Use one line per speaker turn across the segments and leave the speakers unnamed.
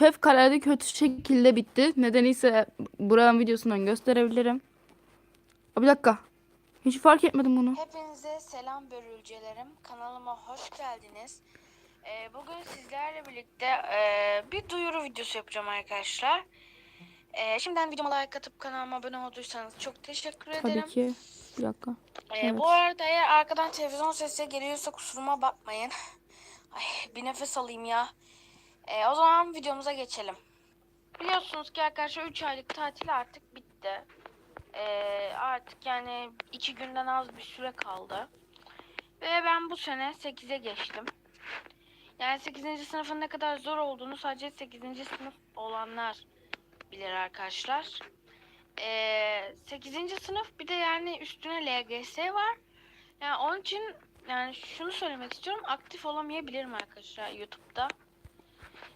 fevkalade kötü şekilde bitti. Nedeniyse buranın videosundan gösterebilirim. Aa, Bir dakika. Hiç fark etmedim bunu.
Hepinize selam börülcelerim. Kanalıma hoş geldiniz. Ee, bugün sizlerle birlikte e, bir duyuru videosu yapacağım arkadaşlar. Ee, şimdiden videoma like atıp kanalıma abone olduysanız çok teşekkür ederim.
Tabii ki. Bir dakika.
Ee,
evet.
Bu arada eğer arkadan televizyon sesi geliyorsa kusuruma bakmayın. Ay, bir nefes alayım ya. Ee, o zaman videomuza geçelim. Biliyorsunuz ki arkadaşlar 3 aylık tatil artık bitti. Ee, artık yani 2 günden az bir süre kaldı. Ve ben bu sene 8'e geçtim. Yani 8. sınıfın ne kadar zor olduğunu sadece 8. sınıf olanlar bilir arkadaşlar. Ee, 8. sınıf bir de yani üstüne LGS var. Yani onun için yani şunu söylemek istiyorum. Aktif olamayabilirim arkadaşlar YouTube'da.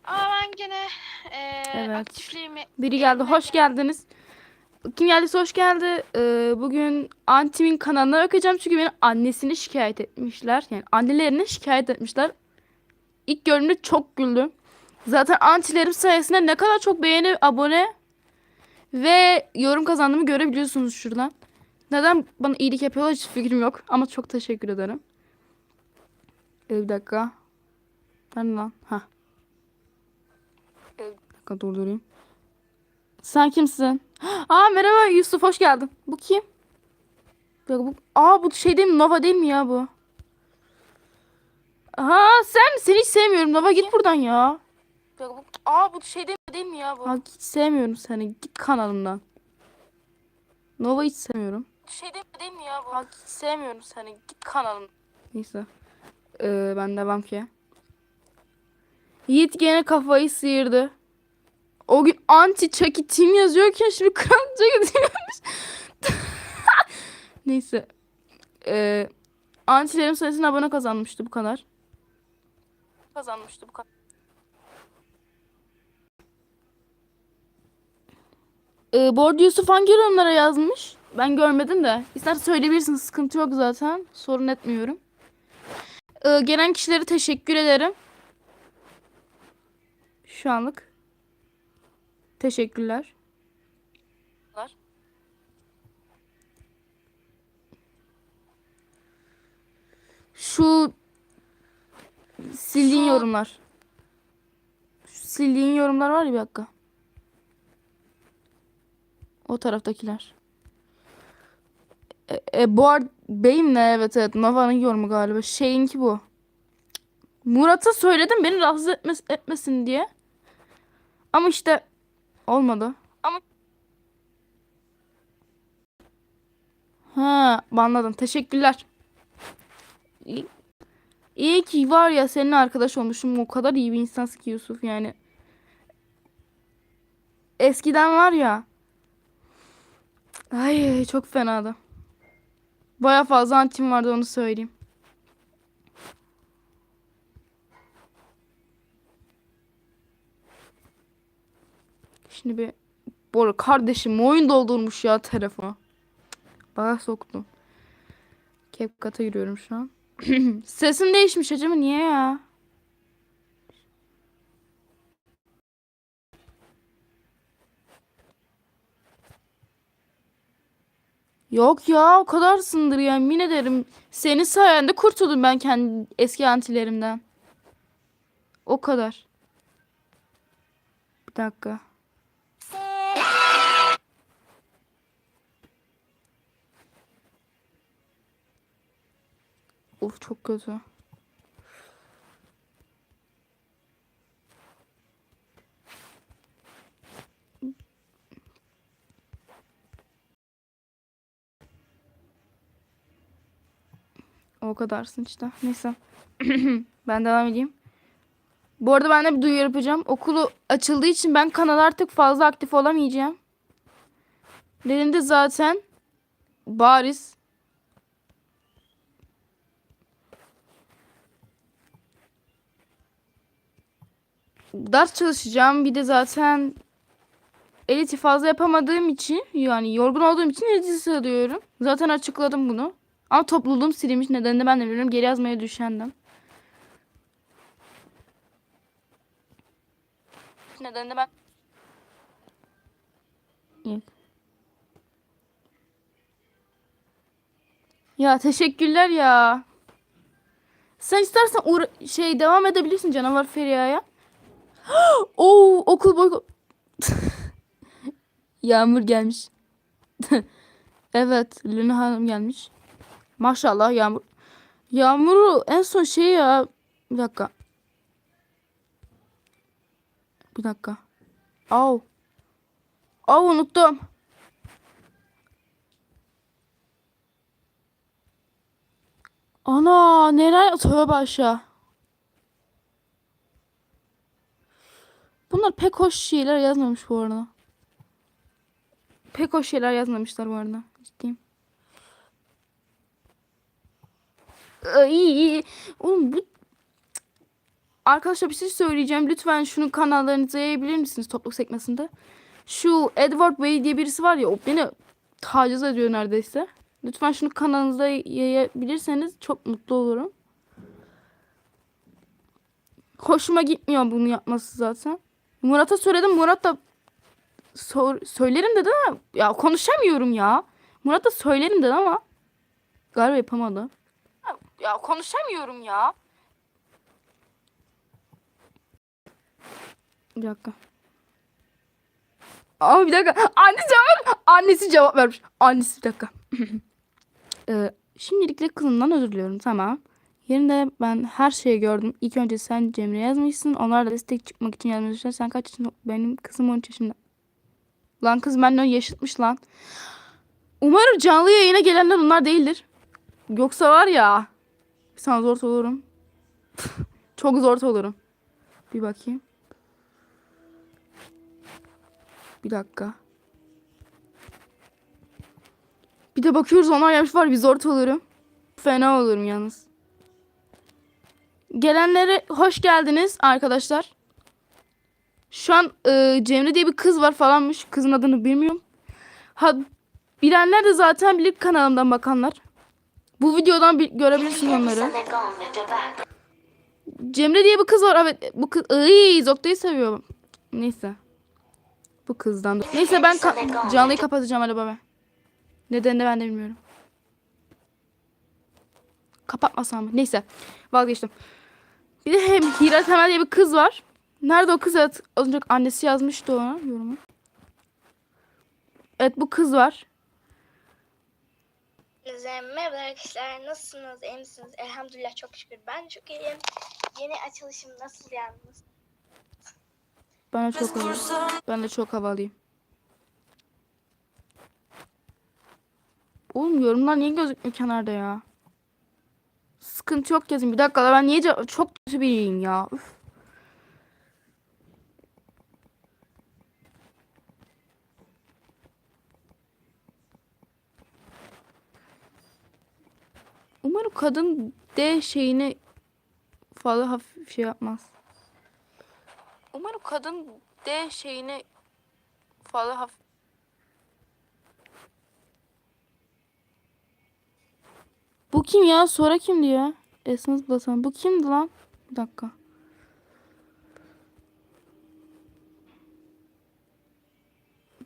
Ama ben gene e,
Evet.
aktifliğimi
Biri geldi. Hoş geldiniz. Kim geldiyse hoş geldi. Ee, bugün Antim'in kanalına bakacağım çünkü beni annesini şikayet etmişler. Yani annelerini şikayet etmişler. İlk gördüğümde çok güldüm. Zaten antilerim sayesinde ne kadar çok beğeni, abone ve yorum kazandığımı görebiliyorsunuz şuradan. Neden bana iyilik yapıyorlar hiç fikrim yok. Ama çok teşekkür ederim. Ee, bir dakika. Nerede lan? Ha. Dakika durdurayım. Sen kimsin? Aa merhaba Yusuf hoş geldin. Bu kim? Dakika, bu... Aa bu şey değil mi? Nova değil mi ya bu? Aha sen seni hiç sevmiyorum. Nova git buradan ya. Dakika, bu... Aa bu şey değil mi, değil mi ya bu? Ha, hiç sevmiyorum seni. Git kanalımdan. Nova hiç sevmiyorum. Şey değil mi, değil mi ya bu? Ha, hiç sevmiyorum seni. Git kanalımdan. Neyse. Ee, ben devam ki. Yiğit gene kafayı sıyırdı. O gün anti Chucky Team yazıyorken şimdi kral Chucky Team yazmış. Neyse. Ee, antilerin sayısına abone kazanmıştı bu kadar. Kazanmıştı bu kadar. Ee, bu arada Yusuf hangi yorumlara yazmış? Ben görmedim de. İster söyleyebilirsin sıkıntı yok zaten. Sorun etmiyorum. Ee, gelen kişilere teşekkür ederim. Şu anlık. Teşekkürler. Şu sildiğin
Şu-
yorumlar. Şu sildiğin yorumlar var ya bir dakika. O taraftakiler. E, e, bu arada benim ne? Evet evet. Nova'nın yorumu galiba. Şeyinki bu. Murat'a söyledim beni rahatsız etmes etmesin diye. Ama işte olmadı. Ama Ha, anladım. Teşekkürler. İyi, iyi ki var ya senin arkadaş olmuşum. O kadar iyi bir insansın ki Yusuf yani. Eskiden var ya. Ay çok fenadı. Baya fazla antim vardı onu söyleyeyim. Şimdi bir Bora kardeşim oyun doldurmuş ya telefonu. Bana soktu. CapCut'a giriyorum şu an. Sesim değişmiş acaba niye ya? Yok ya o kadar sındır ya yemin ederim. Senin sayende kurtuldum ben kendi eski antilerimden. O kadar. Bir dakika. Of çok kötü. O kadarsın işte. Neyse. ben devam edeyim. Bu arada ben de bir duyuru yapacağım. Okulu açıldığı için ben kanal artık fazla aktif olamayacağım. Nedeni de zaten bariz. Ders çalışacağım. Bir de zaten editi fazla yapamadığım için yani yorgun olduğum için editi sığdırıyorum. Zaten açıkladım bunu. Ama topluluğum silinmiş nedenini ben de bilmiyorum. Geri yazmaya düşendim. nedenini ben... Ya teşekkürler ya. Sen istersen şey devam edebilirsin canavar Feriha'ya. Oo okul boy Yağmur gelmiş. evet, Lina Hanım gelmiş. Maşallah Yağmur. Yağmur'u en son şey ya. Bir dakika. Bir dakika. Au. Au unuttum. Ana neler tövbe aşağı. Bunlar pek hoş şeyler yazmamış bu arada. Pek hoş şeyler yazmamışlar bu arada. Ciddiyim. Ay, oğlum bu Arkadaşlar bir şey söyleyeceğim. Lütfen şunun kanallarınızı yayabilir misiniz topluluk sekmesinde? Şu Edward Way diye birisi var ya o beni taciz ediyor neredeyse. Lütfen şunu kanalınızda yayabilirseniz çok mutlu olurum. Hoşuma gitmiyor bunu yapması zaten. Murat'a söyledim. Murat da sor, söylerim dedi ama ya konuşamıyorum ya. Murat da söylerim dedi ama galiba yapamadı. Ya konuşamıyorum ya. Bir dakika. Aa bir dakika. Anne cevap Annesi cevap vermiş. Annesi bir dakika. ee, şimdilikle kızından özür diliyorum. Tamam. Yerinde ben her şeyi gördüm. İlk önce sen Cemre yazmışsın. Onlar da destek çıkmak için yazmışlar. Sen kaç yaşında? Benim kızım 13 yaşında. Lan kız benden yaşıtmış lan. Umarım canlı yayına gelenler onlar değildir. Yoksa var ya. Sana zor olurum. Çok zor olurum. Bir bakayım. Bir dakika. Bir de bakıyoruz onlar yapmış var bir zor olurum. Fena olurum yalnız. Gelenlere hoş geldiniz arkadaşlar. Şu an e, Cemre diye bir kız var falanmış. Kızın adını bilmiyorum. Ha bilenler de zaten bilir kanalımdan bakanlar. Bu videodan bir, görebilirsiniz onları. Cemre diye bir kız var. Evet bu kız Iy, Zoktay'ı seviyorum. Neyse. Bu kızdan da. Neyse ben ka- canlıyı kapatacağım hadi baba. Nedenini ben de bilmiyorum. Kapatmasam mı? Neyse. Vazgeçtim. Bir de hem Hira Temel diye bir kız var. Nerede o kız? Evet, az önce annesi yazmıştı ona yorumu. Evet bu kız var.
Merhaba arkadaşlar. Nasılsınız? İyi misiniz? Elhamdülillah çok şükür. Ben çok iyiyim. Yeni açılışım nasıl yalnız?
Ben de çok havalıyım. Ben de çok havalıyım. Oğlum yorumlar niye gözükmüyor kenarda ya? Sıkıntı yok yazayım. Bir dakika ben niye çok kötü biriyim ya. Üf. Umarım kadın D şeyini fazla hafif şey yapmaz. Umarım kadın D şeyini fazla hafif... kim ya? Sonra kimdi ya? Essence Blossom. Bu kimdi lan? Bir dakika.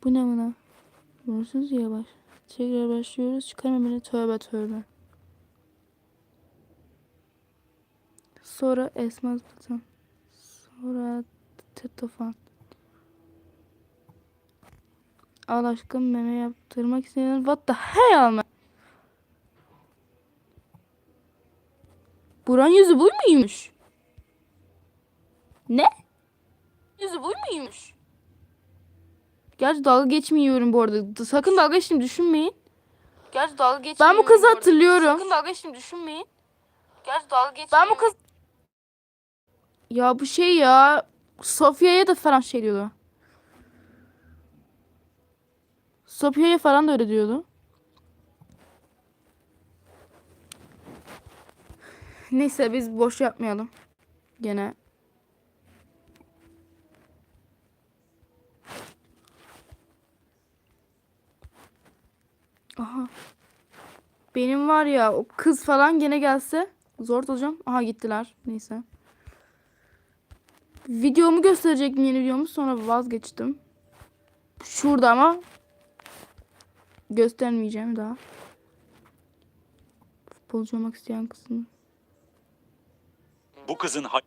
Bu ne buna? Vurursuz ya baş. Tekrar başlıyoruz. Çıkarma beni. Tövbe tövbe. Sonra Essence Blossom. Sonra Tetofan. Al aşkım meme yaptırmak isteyen what the hell man? Buran yüzü bu muymuş? Ne? Yüzü bu muymuş? Gerçi dalga geçmiyorum bu arada. Sakın dalga geçtiğimi düşünmeyin. Gerçi dalga geçmiyorum. Ben bu kızı hatırlıyorum. Sakın dalga geçtiğimi düşünmeyin. Gerçi dalga geçmiyorum. Ben bu kız ya bu şey ya Sofya'ya da falan şey diyordu. Sofya'ya falan da öyle diyordu. Neyse biz boş yapmayalım. Gene. Aha. Benim var ya o kız falan gene gelse zor olacağım. Aha gittiler. Neyse. Videomu gösterecektim yeni videomu sonra vazgeçtim. Şurada ama göstermeyeceğim daha. Futbolcu olmak isteyen kısım.
Bu kızın hay-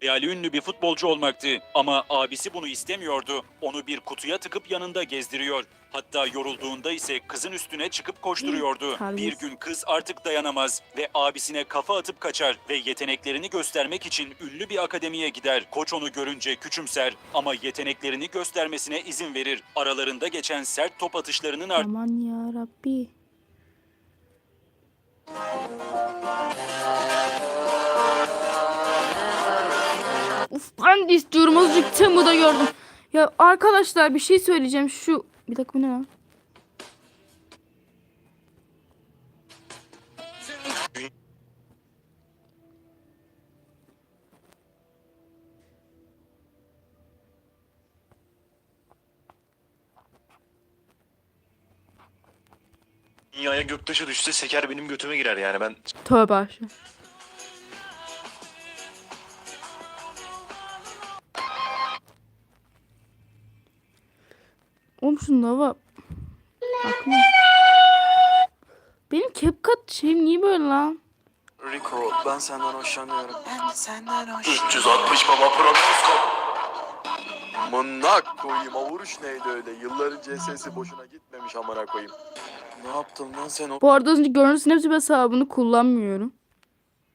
hayali ünlü bir futbolcu olmaktı ama abisi bunu istemiyordu. Onu bir kutuya tıkıp yanında gezdiriyor. Hatta yorulduğunda ise kızın üstüne çıkıp koşturuyordu. Bir gün kız artık dayanamaz ve abisine kafa atıp kaçar ve yeteneklerini göstermek için ünlü bir akademiye gider. Koç onu görünce küçümser ama yeteneklerini göstermesine izin verir. Aralarında geçen sert top atışlarının
Aman ya Rabbi. De istiyorum azıcık Temu'da gördüm. Ya arkadaşlar bir şey söyleyeceğim şu bir dakika bu ne lan?
Dünyaya göktaşı düşse seker benim götüme girer yani ben
Tövbe aşağı. Hava. Aklıma- Benim CapCut şeyim niye böyle lan?
Rico ben senden hoşlanıyorum. Ben de senden
360 baba Promoskop.
Mınnak koyayım o vuruş neydi öyle? Yılların CS'si boşuna gitmemiş amına koyayım. Ne yaptın lan sen o?
Bu arada önce gördüğünüz Snapchat hesabını kullanmıyorum.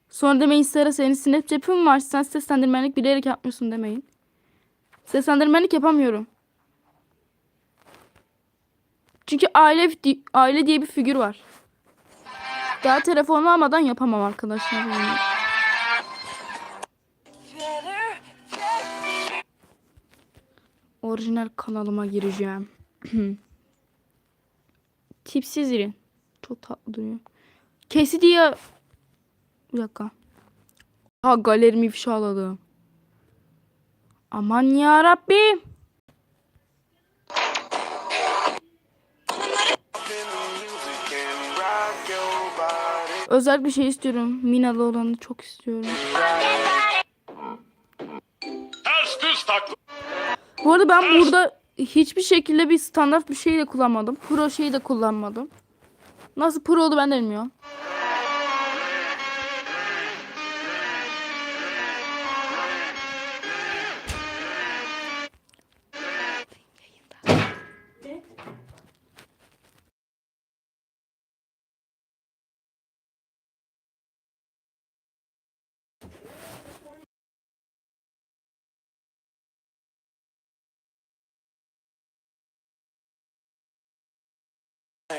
Sonra demeyin Sera senin Snapchat'in var sen seslendirmenlik bilerek yapmıyorsun demeyin. Seslendirmenlik yapamıyorum. Çünkü aile aile diye bir figür var. Daha telefonu almadan yapamam arkadaşlar. Orijinal kanalıma gireceğim. Tipsiz iri. Çok tatlı duruyor. Kesi diye... Bir dakika. Ha galerimi ifşaladım. Aman ya Rabbi. Özel bir şey istiyorum. Minalı olanı çok istiyorum.
Ters düz takla.
Bu arada ben burada hiçbir şekilde bir standart bir şey de kullanmadım. Pro şeyi de kullanmadım. Nasıl pro oldu ben de bilmiyorum.